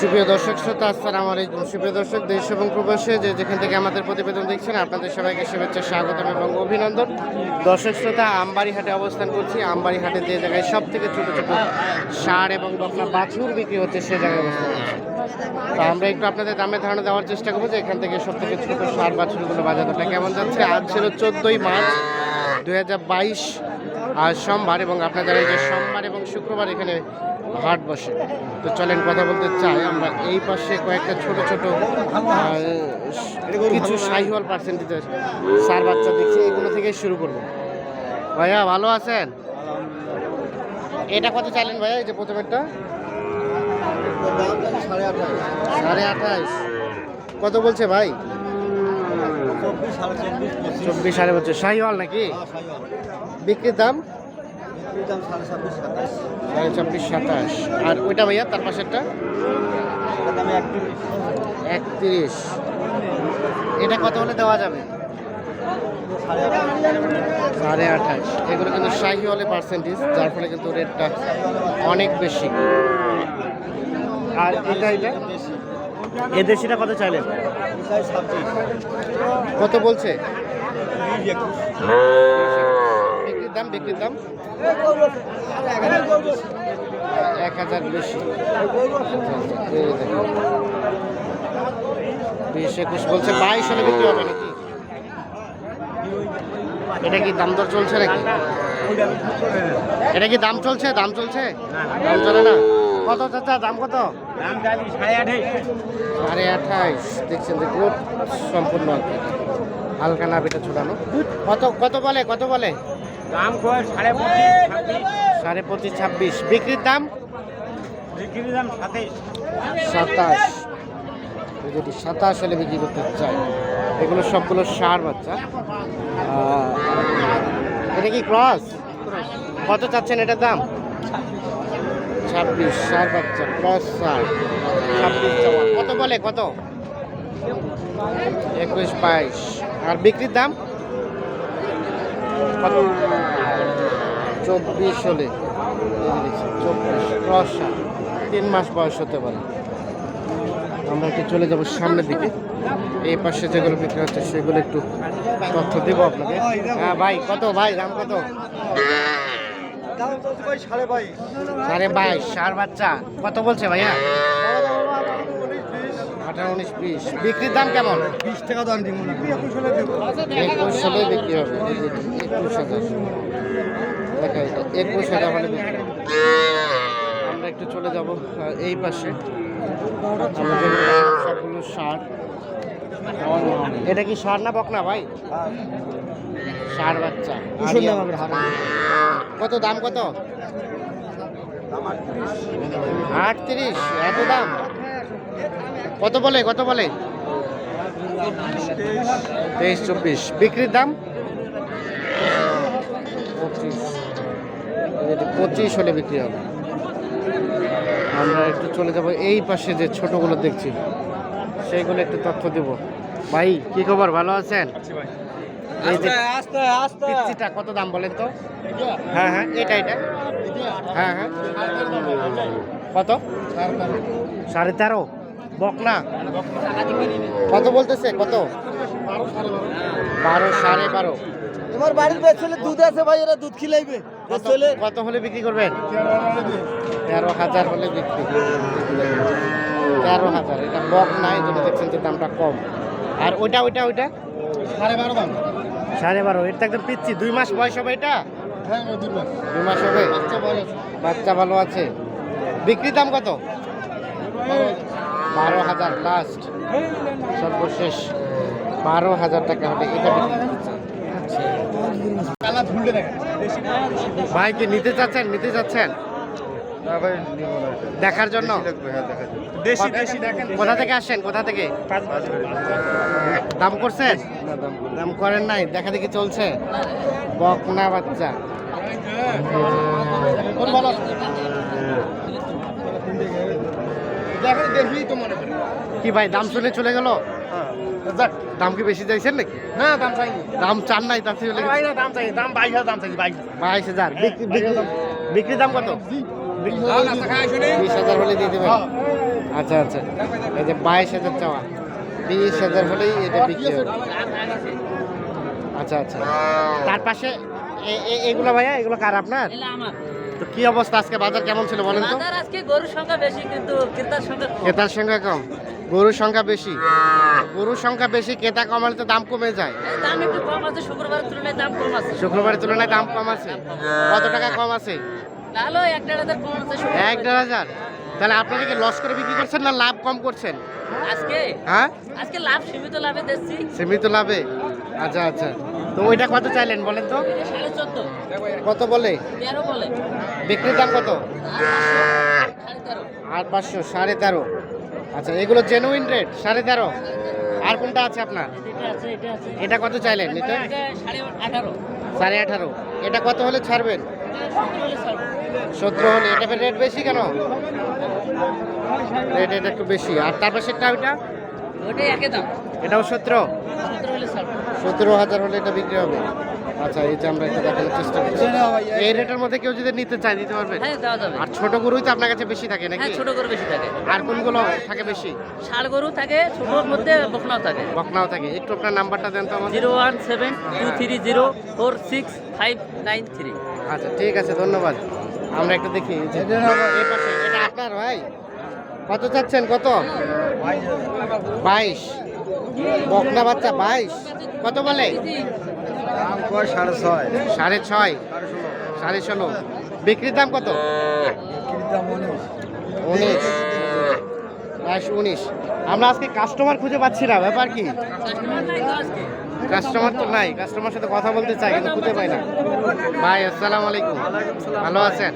সুপ্রিয় দর্শক, শ্রোতা, আসসালামু আলাইকুম। সুপ্রিয় দর্শক, দেশ এবং প্রবাসে যে যেখান থেকে আমাদের প্রতিবেদন দেখছেন, আপনাদের সবাইকে শুভেচ্ছা, স্বাগতম এবং অভিনন্দন। দর্শক, শ্রোতা আমবাড়ি হাটে অবস্থান করছি। আমবাড়ি হাটে যে জায়গায় সব থেকে ছোটো ছোটো সার এবং বকনা বাছুর বিক্রি হচ্ছে, সে জায়গায় অবস্থান করছি। তো আমরা একটু আপনাদের দামে ধারণা দেওয়ার চেষ্টা করব যে এখান থেকে সব থেকে ছোট সার বাছুরগুলো বাজার দরটা কেমন যাচ্ছে। আজ ছিল চোদ্দোই মার্চ দু হাজার বাইশ, আজ সোমবার এবং আপনারা জানেন যে সোমবার এবং শুক্রবার এখানে হাট বসে। তো চলেন কথা বলতে চাই আমরা এই পাশে কয়েকটা ছোট ছোট কিছু সাইহল পার্সেন্টেজের সার বাচ্চা দেখছি এগুলো থেকে শুরু করব। ভাইয়া ভালো আছেন? এটা কত চাইলেন ভাইয়া এই যে প্রথমেরটা? সাড়ে আঠাশ। কত বলছে ভাই? চব্বিশ সাড়ে বলছে সাইহল নাকি? বিক্রির দাম? সাড়ে ছাব্বিশ সাতাশ। আর ওইটা ভাইয়া তার পাশেরটা? একত্রিশ। এটা কত হলে দেওয়া যাবে? সাড়ে আঠাশ। এগুলো কিন্তু শাহি হলে পার্সেন্টেজ যার ফলে কিন্তু রেটটা অনেক বেশি। আর এটা এটা? এ দেশিটা কত চাইলেন? কত বলছে? দাম বিক্রির দাম? এক হাজার বেশি। বিশ একুশ বলছে বাইশ হলে বিক্রি হবে নাকি? এটা কি দাম দর চলছে নাকি? এটা কি দাম চলছে? দাম চলছে? দাম চলে না? কত চাচা দাম কত? সাড়ে আঠাইশ। দেখছেন যে গ্রোথ সম্পূর্ণ হালকা নাভিটা ছোড়ানো কত কত বলে কত বলে? দাম সাড়ে পঁচিশ সাড়ে পঁচিশ ছাব্বিশ। বিক্রির দাম? বিক্রির দাম সাতাশ। যদি সাতাশ হলে বিক্রি করতে চাই। এগুলো সবগুলো সার বাচ্চা। এটা কি ক্রস? কত চাচ্ছেন এটার দাম? ছাব্বিশ সার বাচ্চা ক্রস সার। ছাব্বিশ কত বলে? কত? একুশ বাইশ। আর বিক্রির দাম? কত? চব্বিশ হলে চব্বিশ সার তিন মাস বয়স হতে পারে। আমরা একটু চলে যাব সামনের দিকে। এই পাশে যেগুলো বিক্রি হচ্ছে সেগুলো একটু তথ্য দেবো আপনাকে হ্যাঁ ভাই কত ভাই দাম কত? সাড়ে বাইশ। সার বাচ্চা কত বলছে ভাইয়া? আঠারো উনিশ বিশ। বিক্রির দাম কেমন? বিশ টাকা দাম দিব একুশ হলে বিক্রি হবে একুশ হাজার। দেখা এটা একুশ হাজার হলে আমরা একটু চলে যাব এই পাশে। সবগুলো সার। এটা কি সার না বকনা ভাই? সার বাচ্চা। কত দাম কত? আটত্রিশ। এত দাম? কত বলে কত বলে? তেইশ চব্বিশ। বিক্রির দাম? এই যে পঁচিশ হলে বিক্রি হবে। আমরা একটু চলে যাব এই পাশে যে ছোটগুলো দেখছি। সেইগুলো একটু তথ্য দেব। ভাই কি খবর? ভালো আছেন? এই যে কত দাম বলেন তো? হ্যাঁ হ্যাঁ এটা এটা হ্যাঁ হ্যাঁ। কত? সাড়ে তেরো। বকনা? কত বলতেছে? কত? বারো সাড়ে বারো। তোমার বাড়ির পেছনে দুধ আছে ভাই এরা দুধ খিলাইবে। কত কত হলে বিক্রি করবেন? তেরো হাজার হলে বিক্রি। তেরো হাজার এটা বক নাই জন্য দেখছেন যে দামটা কম। আর ওইটা ওইটা ওইটা? সাড়ে বারো দাম। সাড়ে বারো এটা একদম পিচ্ছি। দুই মাস বয়স হবে এটা? হ্যাঁ দুই মাস। হবে? বাচ্চা ভালো আছে। বিক্রি দাম কত? বারো হাজার লাস্ট সর্বশেষ। বারো হাজার টাকা হলে এটা বিক্রি ভাই কি নিতে চাচ্ছেন? নিতে চাচ্ছেন? না না। দেখার জন্য? হ্যাঁ কোথা থেকে আসছেন? কোথা থেকে? দাম করছেন? দাম দাম করেন নাই? দেখা দেখি চলছে। বকনা বাচ্চা। দেখেন দেখি তো মনে করি কি ভাই দাম শুনে চলে গেল? যাক দাম কি বেশি চাইছেন নাকি? না দাম চাইনি। দাম চান নাই তার থেকে দাম চাই দাম বাইশ হাজার দাম চাই বাইশ বাইশ হাজার। বিক্রি বিক্রি- বিক্রির দাম কত? বিশ হাজার হলে দিয়ে দেবেন। আচ্ছা আচ্ছা। এই যে বাইশ হাজার চাওয়া। বিশ হাজার হলেই এটা বিক্রি হবে। আচ্ছা আচ্ছা। তার পাশে এগুলো ভাইয়া এগুলো কার আপনার? তো কি অবস্থা আজকে? বাজার কেমন ছিল বলেন তো? আজকে গরুর সংখ্যা বেশি কিন্তু ক্রেতার সংখ্যা ক্রেতার সংখ্যা কম। গরুর সংখ্যা বেশি। গরুর সংখ্যা বেশি ক্রেতা কমালে তো দাম কমে যায়। দাম একটু কম আছে শুক্রবারের তুলনায় দাম কম আছে। শুক্রবারের তুলনায় দাম কম আছে। কত টাকা কম আছে? তাহলে এক দেড় হাজার কম আছে। এক দেড় হাজার? তাহলে আপনারা কি লস করে বিক্রি করছেন না লাভ কম করছেন? আজকে? হ্যাঁ? আজকে লাভ সীমিত লাভে দিচ্ছি সীমিত লাভে? আচ্ছা আচ্ছা। তো ওইটা কত চাইলেন বলেন তো? কত বলে? বলে। বিক্রির দাম কত? আর পাঁচশো সাড়ে তেরো। আচ্ছা এগুলো জেনুইন রেট সাড়ে তেরো। আর কোনটা আছে আপনার? এটা কত চাইলেন? এটা এটা? সাড়ে আঠারো। এটা কত হলে ছাড়বেন? সতেরো হলে। এটা রেট বেশি কেন? রেট এটা একটু বেশি। আর তার পাশেরটা ওইটা? এটাও সতেরো? সতেরো হাজার হলে এটা বিক্রি হবে। আচ্ছা এই যে আমরা একটু দেখানোর চেষ্টা করছি। এই রেটের মধ্যে কেউ যদি নিতে চায় দিতে পারবে? হ্যাঁ দেওয়া যাবে। আর ছোট গরুই তো আপনার কাছে বেশি থাকে নাকি? হ্যাঁ ছোট গরু বেশি থাকে। আর কোনগুলো থাকে বেশি? ষাড় গরু থাকে ছোটোর মধ্যে বকনাও থাকে। বকনাও থাকে। একটু আপনার নাম্বারটা দেন তো আমাদের zero one seven two three zero four six five nine three. আচ্ছা ঠিক আছে ধন্যবাদ। আমরা একটু দেখি এই পাশে এটা আপনার ভাই? কত চাচ্ছেন কত? বাইশ। বকনা বাচ্চা বাইশ। কত বলে? সাড়ে ছয়। সাড়ে ষোলো। বিক্রির দাম কত? উনিশ। বাইশ উনিশ। আমরা আজকে কাস্টমার খুঁজে পাচ্ছি না ব্যাপার কি? কাস্টমার তো নাই কাস্টমার সাথে কথা বলতে চাই কিন্তু খুঁজে পাই না। ভাই আসসালামু আলাইকুম। ভালো আছেন?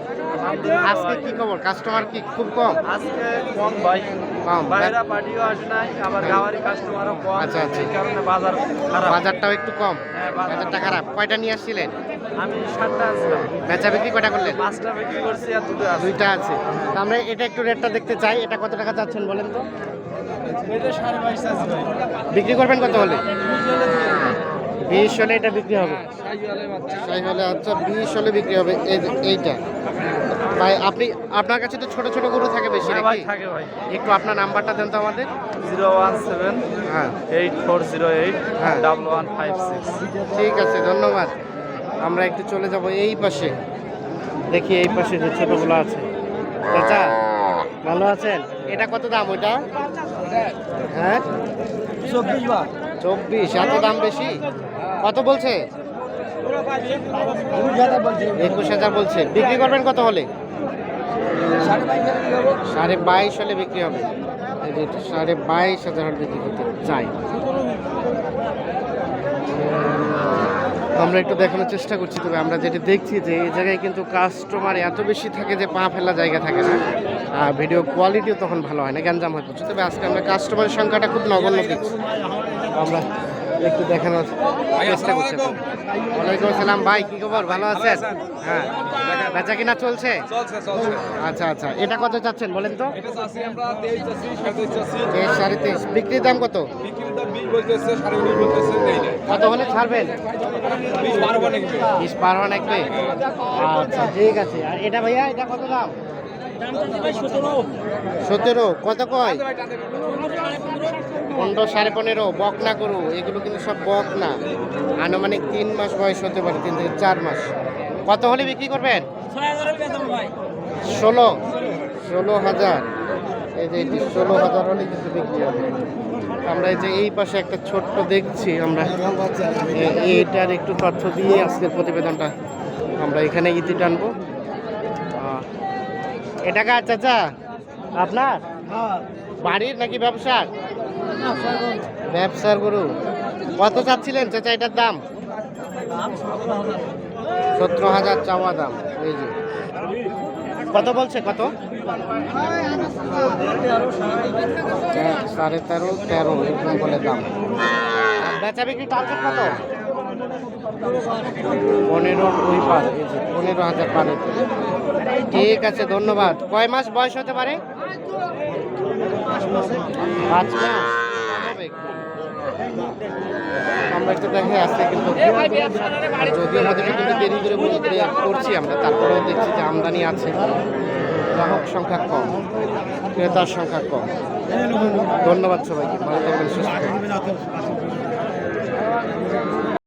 আজকে কি খবর? কাস্টমার কি খুব কম? আজকে কম ভাই। কম বাইরা পার্টিও আসে নাই আবার গাওয়ারি কাস্টমারও কম। আচ্ছা, আচ্ছা। এই কারণে বাজার খারাপ। বাজারটাও একটু কম? হ্যাঁ, বাজারটা খারাপ। কয়টা নিয়ে আসছিলেন? আমি সাতটা আসলাম বেচা বিক্রি কয়টা করলেন? পাঁচটা বিক্রি করছি আর দুটো আছে। দুইটা আছে। আমরা এটা একটু রেটটা দেখতে চাই। এটা কত টাকা চাচ্ছেন বলেন তো? এটা সাড়ে বাইশ আছে ভাই। বিক্রি করবেন কত হলে? বিশ হলে এটা বিক্রি হবে। হলে আচ্ছা বিশ হলে বিক্রি হবে। এই এইটা। ভাই আপনি আপনার কাছে তো ছোট ছোট গরু থাকে বেশি হ্যাঁ ভাই নাকি থাকে ভাই। একটু আপনার নাম্বারটা দেন তো আমাদের। জিরো ওয়ান সেভেন হ্যাঁ। এইট ফোর জিরো এইট হ্যাঁ। Double one five six. ঠিক আছে ধন্যবাদ। আমরা একটু চলে যাব এই পাশে। দেখি এই পাশে যে ছোটগুলো আছে। চাচা ভালো আছেন? এটা কত দাম ওইটা? হ্যাঁ? চব্বিশ চব্বিশ এত দাম বেশি? কত বলছে? একুশ হাজার বলছে। বিক্রি করবেন কত হলে? সাড়ে বাইশ হলে বিক্রি হবে। সাড়ে বাইশ হাজার হলে বিক্রি করতে চাই। আমরা একটু দেখানোর চেষ্টা করছি তবে আমরা যেটা দেখছি যে এই জায়গায় কিন্তু কাস্টমার এত বেশি থাকে যে পা ফেলা জায়গা থাকে না। আর ভিডিও কোয়ালিটিও তখন ভালো হয় না গ্যাঞ্জাম হয়ে পড়ছে। তবে আজকে আমরা কাস্টমারের সংখ্যাটা খুব নগণ্য দেখছি। আমরা একটু দেখানোর চেষ্টা করছি। ওয়ালাইকুম আসসালাম ভাই কি খবর? ভালো আছেন? হ্যাঁ। বেচা কিনা চলছে? আচ্ছা আচ্ছা। এটা কত চাচ্ছেন বলেন তো? তেইশ সাড়ে তেইশ বিক্রির দাম কত? কত হলে ছাড়বেন? বিশ বারো নাকবে আচ্ছা ঠিক আছে। আর এটা ভাইয়া এটা কত দাম? সতেরো, কত কয়? পনেরো সাড়ে পনেরো বক না করু এগুলো কিন্তু সব বক না আনুমানিক তিন মাস বয়স হতে পারে, তিন থেকে চার মাস। কত হলে বিক্রি করবেন? ষোলো। ষোলো হাজার। এই যে এটি ষোলো হাজার হলে কিন্তু বিক্রি হবে। আমরা এই যে এই পাশে একটা ছোট্ট দেখছি, আমরা এইটার একটু তথ্য দিয়ে আজকের প্রতিবেদনটা আমরা এখানে ইতি টানবো। এটা কার চাচা? আপনার? বাড়ির নাকি ব্যবসার? ব্যবসার গরু। কত চাচ্ছিলেন চাচা এটার দাম? সতেরো হাজার। চাওয়া দাম এই যে। কত বলছে কত? সাড়ে তেরো তেরো এরকম বলে দাম। বেচা বিক্রি টার্গেট কত? পনেরো ওই পার পনেরো হাজার পার ঠিক আছে, ধন্যবাদ। কয় মাস বয়স হতে পারে? পাঁচ মাস। আমরা একটু দেখে আসছে কিন্তু আর যদিও আমাদের কিন্তু দেরি করে করছি আমরা, তারপরেও দেখছি যে আমদানি আছে। গ্রাহক সংখ্যা কম, ক্রেতার সংখ্যা কম। ধন্যবাদ সবাইকে, ভালো থাকবেন, সুস্থ